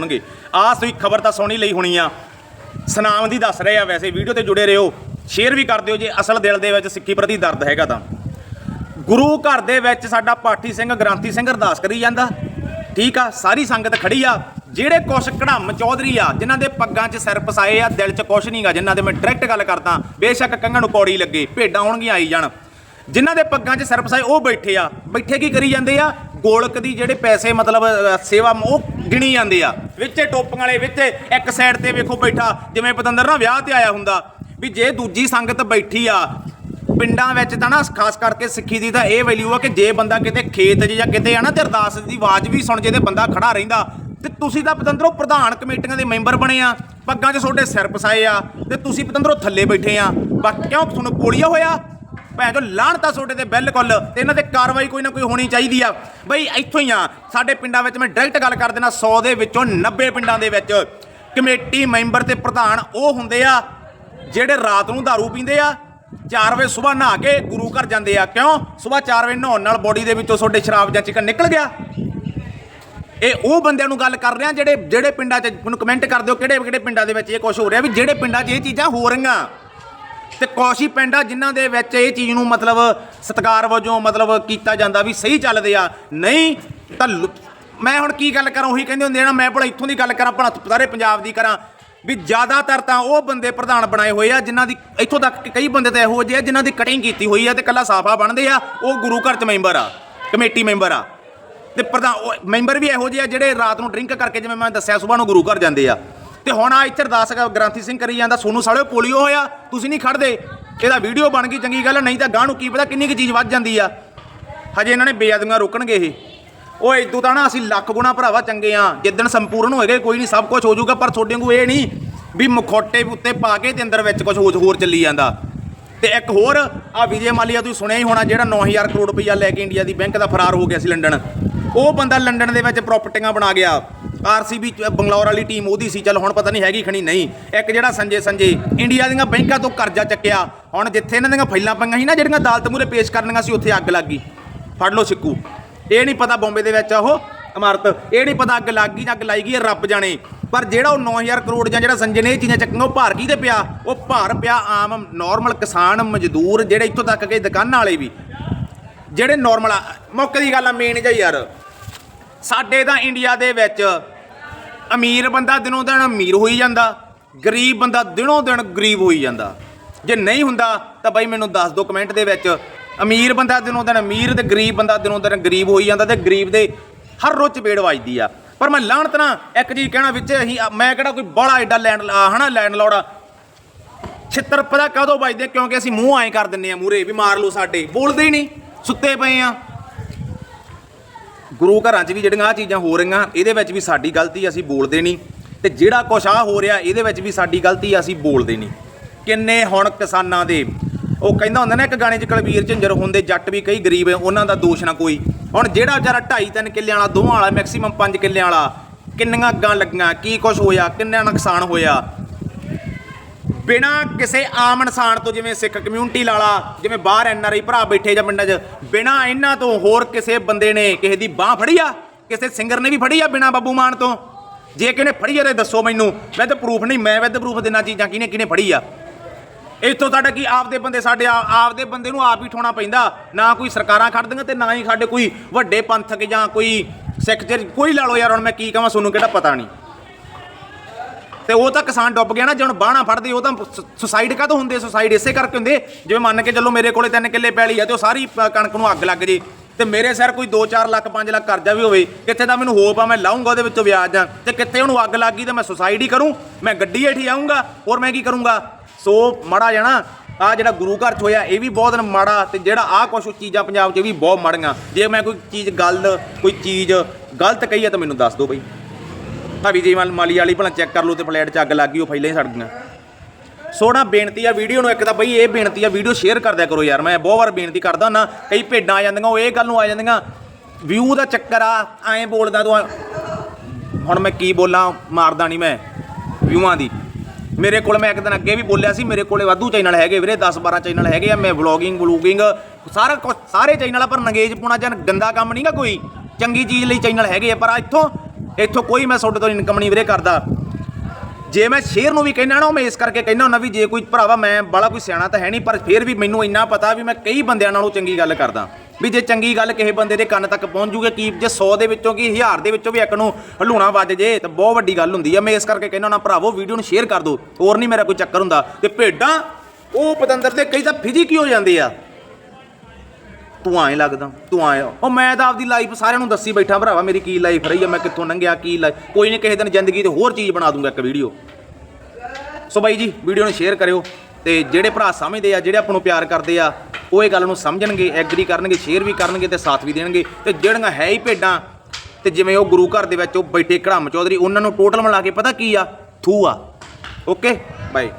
ਹੋਣਗੇ। ਆਹ ਤੁਸੀਂ ਖਬਰ ਤਾਂ ਸੁਣੀ ਲਈ ਹੋਣੀ ਆ। ਸਨਾਮ ਦੀ ਦੱਸ ਰਹੇ ਆ ਵੈਸੇ, ਵੀਡੀਓ ਤੇ ਜੁੜੇ ਰਹੋ। ਸ਼ੇਅਰ ਵੀ ਕਰ ਦਿਓ ਜੇ ਅਸਲ ਦਿਲ ਦੇ ਵਿੱਚ ਸਿੱਖੀ ਪ੍ਰਤੀ ਦਰਦ ਹੈਗਾ ਤਾਂ। ਗੁਰੂ ਘਰ ਦੇ ਵਿੱਚ ਸਾਡਾ ਪਾਠੀ ਸਿੰਘ ਗ੍ਰਾਂਤੀ ਸਿੰਘ ਅਰਦਾਸ ਕਰੀ ਜਾਂਦਾ। ਠੀਕ ਆ, ਸਾਰੀ ਸੰਗਤ ਖੜੀ ਆ। ਜਿਹੜੇ ਕੁਛ ਕੜਮ ਚੌਧਰੀ ਆ, ਜਿਨ੍ਹਾਂ ਦੇ ਪੱਗਾਂ 'ਚ ਸਿਰ ਪਸਾਏ ਆ, ਦਿਲ 'ਚ ਕੁਛ ਨਹੀਂਗਾ ਜਿਨ੍ਹਾਂ ਦੇ ਮੈਂ ਡਾਇਰੈਕਟ ਗੱਲ ਕਰਦਾ, ਬੇਸ਼ੱਕ ਕੰਗਾਂ ਨੂੰ ਪੌੜੀ ਲੱਗੇ, ਭੇਡਾਂ ਹੋਣਗੀਆਂ ਆਈ ਜਾਣ। ਜਿਨ੍ਹਾਂ ਦੇ ਪੱਗਾਂ 'ਚ ਸਿਰ ਪਸਾਏ ਉਹ ਬੈਠੇ ਆ। ਬੈਠੇ ਕੀ ਕਰੀ ਜਾਂਦੇ ਆ? ਗੋਲਕ ਦੀ ਜਿਹੜੇ ਪੈਸੇ, ਮਤਲਬ ਸੇਵਾ, ਉਹ ਗਿਣੀ ਜਾਂਦੇ ਆ। ਵਿੱਚੇ ਟੋਪੀਆਂ ਵਾਲੇ, ਵਿੱਚੇ ਇੱਕ ਸਾਈਡ ਤੇ ਵੇਖੋ ਬੈਠਾ, ਜਿਵੇਂ ਪਤੰਦਰ ਨਾ ਵਿਆਹ ਤੇ ਆਇਆ ਹੁੰਦਾ। ਵੀ ਜੇ ਦੂਜੀ ਸੰਗਤ ਬੈਠੀ ਆ, ਪਿੰਡਾਂ ਵਿੱਚ ਤਾਂ ਨਾ, ਖਾਸ ਕਰਕੇ ਸਿੱਖੀ ਦੀ ਤਾਂ ਇਹ ਵੈਲਿਊ ਆ ਕਿ ਜੇ ਬੰਦਾ ਕਿਤੇ ਖੇਤ 'ਚ ਜਾਂ ਕਿਤੇ ਆ ਨਾ, ਤੇ ਅਰਦਾਸ ਦੀ ਆਵਾਜ਼ ਵੀ ਸੁਣ ਜੇ ਤੇ ਬੰਦਾ ਖੜਾ ਰਹਿੰਦਾ। ਤੇ ਤੁਸੀਂ ਤਾਂ ਪਤੰਦਰੋਂ ਪ੍ਰਧਾਨ ਕਮੇਟੀਆਂ ਦੇ ਮੈਂਬਰ ਬਣੇ ਆ, ਪੱਗਾਂ 'ਚ ਤੁਹਾਡੇ ਸਿਰ ਪਸਾਏ ਆ, ਤੇ ਤੁਸੀਂ ਪਤੰਦਰੋਂ ਥੱਲੇ ਬੈਠੇ ਆ। ਬਾਕੀ ਕਿਉਂ ਤੁਹਾਨੂੰ ਪੋਲੀਆ ਹੋਇਆ? ਭੈਣ ਜੋ ਲਾਹਣਤਾ ਤੁਹਾਡੇ ਤੇ ਬਿਲਕੁਲ, ਤੇ ਇਹਨਾਂ ਤੇ ਕਾਰਵਾਈ ਕੋਈ ਨਾ ਕੋਈ ਹੋਣੀ ਚਾਹੀਦੀ ਆ। ਬਈ ਇੱਥੋਂ ਹੀ ਆ, ਸਾਡੇ ਪਿੰਡਾਂ ਵਿੱਚ ਮੈਂ ਡਾਇਰੈਕਟ ਗੱਲ ਕਰ ਦੇਣਾ 100 ਦੇ ਵਿੱਚੋਂ 90 ਪਿੰਡਾਂ ਦੇ ਵਿੱਚ ਕਮੇਟੀ ਮੈਂਬਰ ਤੇ ਪ੍ਰਧਾਨ ਉਹ ਹੁੰਦੇ ਆ, ਜਿਹੜੇ ਰਾਤ ਨੂੰ दारू ਪੀਂਦੇ ਆ 4 ਵਜੇ ਸਵੇਰ ਨਹਾ ਕੇ ਗੁਰੂ ਘਰ ਜਾਂਦੇ ਆ। ਕਿਉਂ? ਸਵੇਰ 4 ਵਜੇ ਨਹਾਉਣ ਨਾਲ ਬੋਡੀ ਦੇ ਵਿੱਚੋਂ ਤੁਹਾਡੇ ਸ਼ਰਾਬ ਜਾਂ ਚਿਕਨ ਨਿਕਲ ਗਿਆ। ਇਹ ਉਹ ਬੰਦਿਆਂ ਨੂੰ ਗੱਲ ਕਰ ਰਿਹਾ, ਜਿਹੜੇ ਜਿਹੜੇ ਪਿੰਡਾਂ 'ਚ ਮੈਨੂੰ ਕਮੈਂਟ ਕਰ ਦਿਓ ਕਿਹੜੇ ਕਿਹੜੇ ਪਿੰਡਾਂ ਦੇ ਵਿੱਚ ਇਹ ਕੁਝ ਹੋ ਰਿਹਾ, ਵੀ ਜਿਹੜੇ ਪਿੰਡਾਂ 'ਚ ਇਹ ਚੀਜ਼ਾਂ ਹੋ ਰਹੀਆਂ। ਤੇ ਕੌਸ਼ੀ ਪਿੰਡ ਆ, ਜਿਨ੍ਹਾਂ ਦੇ ਵਿੱਚ ਇਹ ਚੀਜ਼ ਨੂੰ ਮਤਲਬ ਸਤਕਾਰ ਵਜੋਂ ਮਤਲਬ ਕੀਤਾ ਜਾਂਦਾ ਵੀ ਸਹੀ ਚੱਲਦੇ ਆ। ਨਹੀਂ ਤਾਂ ਲੁ- ਮੈਂ ਹੁਣ ਕੀ ਗੱਲ ਕਰਾਂ, ਉਹੀ ਕਹਿੰਦੇ ਹੁੰਦੇ ਆ ਨਾ, ਮੈਂ ਭਲਾ ਇੱਥੋਂ ਦੀ ਗੱਲ ਕਰਾਂ, ਭਲਾ ਸਾਰੇ ਪੰਜਾਬ ਦੀ ਕਰਾਂ, ਵੀ ਜ਼ਿਆਦਾਤਰ ਤਾਂ ਉਹ ਬੰਦੇ ਪ੍ਰਧਾਨ ਬਣਾਏ ਹੋਏ ਆ, ਜਿਨ੍ਹਾਂ ਦੀ ਇੱਥੋਂ ਤੱਕ ਕਈ ਬੰਦੇ ਤਾਂ ਇਹੋ ਜਿਹੇ ਆ, ਜਿਨ੍ਹਾਂ ਦੀ ਕਟਿੰਗ ਕੀਤੀ ਹੋਈ ਆ ਤੇ ਕੱਲਾ ਸਾਫਾ ਬਣਦੇ ਆ, ਉਹ ਗੁਰੂ ਘਰ ਚ ਮੈਂਬਰ ਆ, ਕਮੇਟੀ ਮੈਂਬਰ ਆ। ਤੇ ਪ੍ਰਧਾਨ ਮੈਂਬਰ ਵੀ ਇਹੋ ਜਿਹੇ ਆ ਜਿਹੜੇ ਰਾਤ ਨੂੰ ਡਰਿੰਕ ਕਰਕੇ, ਜਿਵੇਂ ਮੈਂ ਦੱਸਿਆ ਸਵੇਰ ਨੂੰ ਗੁਰੂ ਘਰ ਜਾਂਦੇ ਆ। ਤੇ ਹੁਣ ਆ ਇੱਥੇ ਅਰਦਾਸ ਕਰ- ਗ੍ਰਾਂਥੀ ਸਿੰਘ ਕਰੀ ਜਾਂਦਾ, ਸੋਨੂੰ ਸਾਲਿਓ ਪੋਲੀਓ ਹੋਇਆ, ਤੁਸੀਂ ਨਹੀਂ ਖੜਦੇ। ਇਹਦਾ ਵੀਡੀਓ ਬਣ ਗਈ, ਚੰਗੀ ਗੱਲ ਨਹੀਂ ਤਾਂ ਗਾਂ ਨੂੰ ਕੀ ਪਤਾ ਕਿੰਨੀ ਕੁ ਚੀਜ਼ ਵੱਧ ਜਾਂਦੀ ਆ। ਹਜੇ ਇਹਨਾਂ ਨੇ ਬੇਅਦਮੀਆਂ ਰੋਕਣਗੇ ਇਹ। ਉਹ ਇਦੋਂ ਤਾਂ ਨਾ ਅਸੀਂ ਲੱਖ ਗੁਣਾ ਭਰਾਵਾ ਚੰਗੇ ਆ, ਜਿੱਦਣ ਸੰਪੂਰਨ ਹੋਏਗਾ, ਕੋਈ ਨਹੀਂ, ਸਭ ਕੁਝ ਹੋ ਜਾਊਗਾ ਪਰ ਤੁਹਾਡੇ ਨੂੰ ਇਹ ਨਹੀਂ ਵੀ ਮਖੌਟੇ ਉੱਤੇ ਪਾ ਕੇ ਤੇ ਅੰਦਰ ਵਿੱਚ ਕੁਝ ਹੋਰ ਚੱਲੀ ਜਾਂਦਾ। ਤੇ ਇੱਕ ਹੋਰ ਆ ਵਿਜੇ ਮਾਲੀਆ ਤੁਸੀਂ ਸੁਣਿਆ ਹੀ ਹੋਣਾ, ਜਿਹੜਾ 9000 ਕਰੋੜ ਰੁਪਈਆ ਲੈ ਕੇ ਇੰਡੀਆ ਦੀ ਬੈਂਕ ਦਾ ਫਰਾਰ ਹੋ ਗਿਆ ਸੀ ਲੰਡਨ। ਉਹ ਬੰਦਾ ਲੰਡਨ ਦੇ ਵਿੱਚ ਪ੍ਰਾਪਰਟੀਆਂ ਬਣਾ ਗਿਆ। ਆਰਸੀਬੀ ਬੰਗਲੌਰ ਵਾਲੀ ਟੀਮ ਉਹਦੀ ਸੀ, ਚਲ ਹੁਣ ਪਤਾ ਨਹੀਂ ਹੈਗੀ ਖਣੀ ਨਹੀਂ। ਇੱਕ ਜਿਹੜਾ ਸੰਜੇ ਸੰਜੇ, ਇੰਡੀਆ ਦੀਆਂ ਬੈਂਕਾਂ ਤੋਂ ਕਰਜ਼ਾ ਚੱਕਿਆ। ਹੁਣ ਜਿੱਥੇ ਇਹਨਾਂ ਦੀਆਂ ਫਾਈਲਾਂ ਪਈਆਂ ਸੀ ਨਾ, ਜਿਹੜੀਆਂ ਅਦਾਲਤ ਮੂਰੇ ਪੇਸ਼ ਕਰਨੀਆਂ ਸੀ, ਉੱਥੇ ਅੱਗ ਲੱਗ ਗਈ। ਫੜ ਲਓ ਸਿੱਕੂ। ਇਹ ਨਹੀਂ ਪਤਾ ਬੰਬੇ ਦੇ ਵਿੱਚ ਉਹ ਇਮਾਰਤ। ਇਹ ਨਹੀਂ ਪਤਾ ਅੱਗ ਲੱਗ ਗਈ ਜਾਂ ਅੱਗ ਲਾਈ ਗਈ ਇਹ ਰੱਬ ਜਾਣੇ। ਪਰ ਜਿਹੜਾ ਉਹ 9000 ਕਰੋੜ ਜਾਂ ਜਿਹੜਾ ਸੰਜੇ ਨੇ ਇਹ ਚੀਜ਼ਾਂ ਚੱਕੀਆਂ, ਉਹ ਭਾਰ ਕੀ ਤੇ ਪਿਆ? ਉਹ ਭਾਰ ਪਿਆ ਆਮ ਨਾਰਮਲ ਕਿਸਾਨ, ਮਜ਼ਦੂਰ, ਜਿਹੜੇ ਇੱਥੋਂ ਤੱਕ ਕਿ ਦੁਕਾਨਾਂ ਵਾਲੇ ਵੀ। ਜਿਹੜੇ ਨਾਰਮਲ ਮੌਕੇ ਦੀ ਗੱਲ ਆ ਮੇਨ ਜਿਹਾ ਯਾਰ। ਸਾਡੇ ਤਾਂ ਇੰਡੀਆ ਦੇ ਵਿੱਚ ਅਮੀਰ ਬੰਦਾ ਦਿਨੋਂ ਦਿਨ ਅਮੀਰ ਹੋਈ ਜਾਂਦਾ, ਗਰੀਬ ਬੰਦਾ ਦਿਨੋਂ ਦਿਨ ਗਰੀਬ ਹੋਈ ਜਾਂਦਾ। ਜੇ ਨਹੀਂ ਹੁੰਦਾ, ਤਾਂ ਬਾਈ ਮੈਨੂੰ ਦੱਸ ਦਿਓ ਕਮੈਂਟ ਦੇ ਵਿੱਚ। ਅਮੀਰ ਬੰਦਾ ਦਿਨੋਂ ਦਿਨ ਅਮੀਰ ਤੇ ਗਰੀਬ ਬੰਦਾ ਦਿਨੋਂ ਦਿਨ ਗਰੀਬ ਹੋਈ ਜਾਂਦਾ ਤੇ ਗਰੀਬ ਦੇ ਹਰ ਰੋਜ਼ ਚਪੇੜ ਵੱਜਦੀ ਆ। ਪਰ ਮੈਂ ਲਾਹਣਤ ਨਾ ਇੱਕ ਚੀਜ਼ ਕਹਿਣਾ ਵਿੱਚ, ਅਸੀਂ ਮੈਂ ਕਿਹੜਾ ਕੋਈ ਬੜਾ ਐਡਾ ਲੈਂਡ ਹਨਾ ਲੈਂਡ ਲੌੜਾ ਛਿੱਤਰ ਪਤਾ ਕਦੋਂ ਵੱਜਦੇ, ਕਿਉਂਕਿ ਅਸੀਂ ਮੂੰਹ ਐਂ ਕਰ ਦਿੰਨੇ ਆ ਮੂਰੇ ਵੀ ਮਾਰ ਲਓ ਸਾਡੇ। ਬੋਲਦੇ ਹੀ ਨਹੀਂ, ਸੁੱਤੇ ਪਏ ਆ। ਗੁਰੂ ਘਰਾਂ 'ਚ ਵੀ ਜਿਹੜੀਆਂ ਆ ਚੀਜ਼ਾਂ ਹੋ ਰਹੀਆਂ, ਇਹਦੇ ਵਿੱਚ ਵੀ ਸਾਡੀ ਗਲਤੀ ਅਸੀਂ ਬੋਲਦੇ ਨਹੀਂ। ਤੇ ਜਿਹੜਾ ਕੁਛ ਆ ਹੋ ਰਿਹਾ, ਇਹਦੇ ਵਿੱਚ ਵੀ ਸਾਡੀ ਗਲਤੀ ਅਸੀਂ ਬੋਲਦੇ ਨਹੀਂ। ਕਿੰਨੇ ਹੁਣ ਕਿਸਾਨਾਂ ਦੇ, ਉਹ ਕਹਿੰਦਾ ਹੁੰਦਾ ਨਾ, ਇੱਕ ਗਾਣੇ 'ਚ ਕਲਵੀਰ ਝੰਜਰ ਹੁੰਦੇ, ਜੱਟ ਵੀ ਕਈ ਗਰੀਬ ਉਹਨਾਂ ਦਾ ਦੋਸ਼ ਨਾ ਕੋਈ। ਹੁਣ ਜਿਹੜਾ ਵਿਚਾਰਾ 2.5 3 ਕਿੱਲਿਆਂ ਵਾਲਾ, ਦੋਵਾਂ ਵਾਲਾ ਮੈਕਸਿਮਮ 5 ਕਿੱਲਿਆਂ ਵਾਲਾ, ਕਿੰਨੀਆਂ ਅੱਗਾਂ ਲੱਗੀਆਂ, ਕੀ ਕੁਛ ਹੋਇਆ, ਕਿੰਨਾ ਨੁਕਸਾਨ ਹੋਇਆ ਬਿਨਾ ਕਿਸੇ ਆਮ ਇਨਸਾਨ ਤੋਂ, ਜਿਵੇਂ ਸਿੱਖ ਕਮਿਊਨਿਟੀ ਲਾਲਾ, ਜਿਵੇਂ ਬਾਹਰ ਐੱਨ ਆਰ ਆਈ ਭਰਾ ਬੈਠੇ ਜਾਂ ਪਿੰਡਾਂ 'ਚ, ਬਿਨਾ ਇਹਨਾਂ ਤੋਂ ਹੋਰ ਕਿਸੇ ਬੰਦੇ ਨੇ ਕਿਸੇ ਦੀ ਬਾਹ ਫੜੀ ਆ? ਕਿਸੇ ਸਿੰਗਰ ਨੇ ਵੀ ਫੜੀ ਆ ਬਿਨਾ ਬੱਬੂ ਮਾਨ ਤੋਂ? ਜੇ ਕਿਨੇ ਫੜੀ ਆ ਤੇ ਦੱਸੋ ਮੈਨੂੰ। ਮੈਂ ਤਾਂ ਪ੍ਰੂਫ ਨਹੀਂ, ਮੈਂ ਵਿਦ ਪ੍ਰੂਫ ਦੇਣਾ ਚੀਜ਼ਾਂ ਕਿਹਨੇ ਕਿਹਨੇ ਫੜੀ ਆ? ਇੱਥੋਂ ਸਾਡਾ ਕੀ ਆਪਦੇ ਬੰਦੇ ਸਾਡੇ ਆ- ਆਪਦੇ ਬੰਦੇ ਨੂੰ ਆਪ ਹੀ ਠੋਣਾ ਪੈਂਦਾ? ਨਾ ਕੋਈ ਸਰਕਾਰਾਂ ਖੜਦੀਆਂ ਤੇ ਨਾ ਹੀ ਸਾਡੇ ਕੋਈ ਵੱਡੇ ਪੰਥਕ ਜਾਂ ਕੋਈ ਸਿੱਖ ਚ ਕੋਈ ਲਾ ਲਓ ਯਾਰ, ਹੁਣ ਮੈਂ ਕੀ ਕਹਾਂ, ਤੁਹਾਨੂੰ ਕਿਹੜਾ ਪਤਾ ਨਹੀਂ। ਤੇ ਉਹ ਤਾਂ ਕਿਸਾਨ ਡੁੱਬ ਗਿਆ ਨਾ, ਜੇ ਹੁਣ ਬਾਣਾ ਫੜਦੇ, ਉਹ ਤਾਂ ਸੁਸਾਈਡ ਕਾਹਤੋਂ ਹੁੰਦੇ? ਸੁਸਾਈਡ ਇਸੇ ਕਰਕੇ ਹੁੰਦੇ। ਜਿਵੇਂ ਮੰਨ ਕੇ ਚੱਲੋ ਮੇਰੇ ਕੋਲੇ ਤਿੰਨ ਕਿੱਲੇ ਪੈਲੀ ਆ ਤੇ ਉਹ ਸਾਰੀ ਕਣਕ ਨੂੰ ਅੱਗ ਲੱਗ ਜੇ। ਤੇ ਮੇਰੇ ਸਿਰ ਕੋਈ 2-4 ਲੱਖ 5 ਲੱਖ ਕਰਜ਼ਾ ਵੀ ਹੋਵੇ, ਕਿੱਥੇ ਤਾਂ ਮੈਨੂੰ ਹੋਪ ਆ, ਮੈਂ ਲਾਉਂਗਾ ਉਹਦੇ ਵਿੱਚੋਂ ਵਿਆਜ ਜਾਂ ਤੇ ਕਿੱਥੇ ਉਹਨੂੰ ਅੱਗ ਲੱਗ ਗਈ ਤੇ ਮੈਂ ਸੁਸਾਈਡ ਹੀ ਕਰੂੰ, ਮੈਂ ਗੱਡੀ ਹੇਠੀ ਆਉਂਗਾ ਹੋਰ ਮੈਂ ਕੀ ਕਰੂੰਗਾ? ਸੋ ਮਾੜਾ ਜਾਣਾ ਆ ਜਿਹੜਾ ਗੁਰੂ ਘਰ ਚ ਹੋਇਆ, ਇਹ ਵੀ ਬਹੁਤ ਮਾੜਾ ਤੇ ਜਿਹੜਾ ਆ ਕੁਛ ਚੀਜ਼ਾਂ ਪੰਜਾਬ 'ਚ ਵੀ ਬਹੁਤ ਮਾੜੀਆਂ। ਜੇ ਮੈਂ ਕੋਈ ਚੀਜ਼, ਗੱਲ, ਕੋਈ ਚੀਜ਼ ਗਲਤ ਕਹੀ ਹੈ ਤਾਂ ਮੈਨੂੰ ਦੱਸ ਦਿਓ ਬਈ। ਭਾਵੇਂ ਜੀ, ਮਾਲ ਮਾਲੀ ਵਾਲੀ ਭਲਾ ਚੈੱਕ ਕਰ ਲਓ ਤੇ ਫਲੈਟ 'ਚ ਅੱਗ ਲੱਗ ਗਈ, ਉਹ ਪਹਿਲਾਂ ਹੀ ਸੜ ਗਈਆਂ। ਸੋਹਣਾ ਬੇਨਤੀ ਆ ਵੀਡੀਓ ਨੂੰ ਇੱਕ ਤਾਂ ਬਈ ਇਹ ਬੇਨਤੀ ਆ, ਵੀਡੀਓ ਸ਼ੇਅਰ ਕਰ ਦਿਆ ਕਰੋ ਯਾਰ। ਮੈਂ ਬਹੁਤ ਵਾਰ ਬੇਨਤੀ ਕਰਦਾ ਨਾ ਕਈ ਭੇਡਾਂ ਆ ਜਾਂਦੀਆਂ, ਉਹ ਇਹ ਗੱਲ ਨੂੰ ਆ ਜਾਂਦੀਆਂ ਵਿਊ ਦਾ ਚੱਕਰ ਆ, ਐਂ ਬੋਲਦਾ ਤੂੰ ਹੁਣ ਮੈਂ ਕੀ ਬੋਲਾਂ, ਮਾਰਦਾ ਨਹੀਂ ਮੈਂ ਵਿਊਆਂ ਦੀ। ਮੇਰੇ ਕੋਲ ਮੈਂ ਇੱਕ ਦਿਨ ਅੱਗੇ ਵੀ ਬੋਲਿਆ ਸੀ, ਮੇਰੇ ਕੋਲੇ ਵਾਧੂ ਚੈਨਲ ਹੈਗੇ ਵੀਰੇ 10 12 ਚੈਨਲ ਹੈਗੇ ਆ, ਮੈਂ ਵਲੋਗਿੰਗ ਬਲੂਗਿੰਗ ਸਾਰਾ ਕੁਛ ਸਾਰੇ ਚੈਨਲ ਆ, ਪਰ ਨੰਗੇਜ ਪੁਣਾ ਜਾਂ ਗੰਦਾ ਕੰਮ ਨਹੀਂਗਾ ਕੋਈ। ਚੰਗੀ ਚੀਜ਼ ਲਈ ਚੈਨਲ ਹੈਗੇ ਆ, ਪਰ ਇੱਥੋਂ ਇੱਥੋਂ ਕੋਈ ਮੈਂ ਤੁਹਾਡੇ ਤੋਂ ਇਨਕਮ ਨਹੀਂ ਵੀਰੇ ਕਰਦਾ। ਜੇ ਮੈਂ ਸ਼ੇਰ ਨੂੰ ਵੀ ਕਹਿਣਾ ਨਾ, ਉਹ ਮੈਂ ਇਸ ਕਰਕੇ ਕਹਿਣਾ ਹੁੰਦਾ ਵੀ ਜੇ ਕੋਈ ਭਰਾਵਾ ਮੈਂ ਬੜਾ ਕੋਈ ਸਿਆਣਾ ਤਾਂ ਹੈ ਨਹੀਂ, ਪਰ ਫਿਰ ਵੀ ਮੈਨੂੰ ਇੰਨਾ ਪਤਾ ਵੀ ਮੈਂ ਕਈ ਬੰਦਿਆਂ ਨਾਲੋਂ ਚੰਗੀ ਗੱਲ ਕਰਦਾ। ਵੀ ਜੇ ਚੰਗੀ ਗੱਲ ਕਿਸੇ ਬੰਦੇ ਦੇ ਕੰਨ ਤੱਕ ਪਹੁੰਚ ਜੂਗੇ, ਕੀ ਜੇ 100 ਦੇ ਵਿੱਚੋਂ ਕੀ 1000 ਦੇ ਵਿੱਚੋਂ ਵੀ ਇੱਕ ਨੂੰ ਹਲੂਣਾ ਵੱਜ ਜੇ, ਤਾਂ ਬਹੁਤ ਵੱਡੀ ਗੱਲ ਹੁੰਦੀ ਆ। ਮੈਂ ਇਸ ਕਰਕੇ ਕਹਿਣਾ ਨਾ ਭਰਾਵੋ, ਵੀਡੀਓ ਨੂੰ ਸ਼ੇਅਰ ਕਰ ਦਿਓ। ਹੋਰ ਨਹੀਂ ਮੇਰਾ ਕੋਈ ਚੱਕਰ ਹੁੰਦਾ। ਤੇ ਭੇਡਾਂ, ਉਹ ਪਤੰਦਰ ਦੇ ਕਈ ਤਾਂ ਫਿਜੀ ਕੀ ਹੋ ਜਾਂਦੇ ਆ? ਤੂੰ ਐਂ ਲੱਗਦਾ, ਤੂੰ ਐਂ ਉਹ ਮੈਂ ਤਾਂ ਆਪਦੀ ਲਾਈਫ ਸਾਰਿਆਂ ਨੂੰ ਦੱਸੀ ਬੈਠਾ ਭਰਾਵਾ, ਮੇਰੀ ਕੀ ਲਾਈਫ ਰਹੀ ਆ, ਮੈਂ ਕਿੱਥੋਂ ਲੰਘਿਆ, ਕੀ ਲਾਈਫ ਕੋਈ ਨਹੀਂ ਕਿਸੇ ਦਿਨ ਜ਼ਿੰਦਗੀ ਤੇ ਹੋਰ ਚੀਜ਼ ਬਣਾ ਦੂੰਗਾ ਇੱਕ ਵੀਡੀਓ ਸੋ ਬਾਈ ਜੀ ਵੀਡੀਓ ਨੂੰ ਸ਼ੇਅਰ ਕਰਿਓ ਤੇ ਜਿਹੜੇ ਭਰਾ ਸਮਝਦੇ ਆ, ਜਿਹੜੇ ਆਪਾਂ ਨੂੰ ਪਿਆਰ ਕਰਦੇ ਆ, ਉਹ ਇਹ ਗੱਲ ਨੂੰ ਸਮਝਣਗੇ ਐਗਰੀ ਕਰਨਗੇ ਸ਼ੇਅਰ ਵੀ ਕਰਨਗੇ ਤੇ ਸਾਥ ਵੀ ਦੇਣਗੇ। ਤੇ ਜਿਹੜੀਆਂ ਹੈ ਹੀ ਭੇਡਾਂ, ਤੇ ਜਿਵੇਂ ਉਹ ਗੁਰੂ ਘਰ ਦੇ ਵਿੱਚ ਉਹ ਬੈਠੇ ਘੜਮ ਚੌਧਰੀ, ਉਹਨਾਂ ਨੂੰ ਟੋਟਲ ਮਿਲਾ ਕੇ ਪਤਾ ਕੀ ਆ? ਥੂ ਆ। ਓਕੇ ਬਾਈ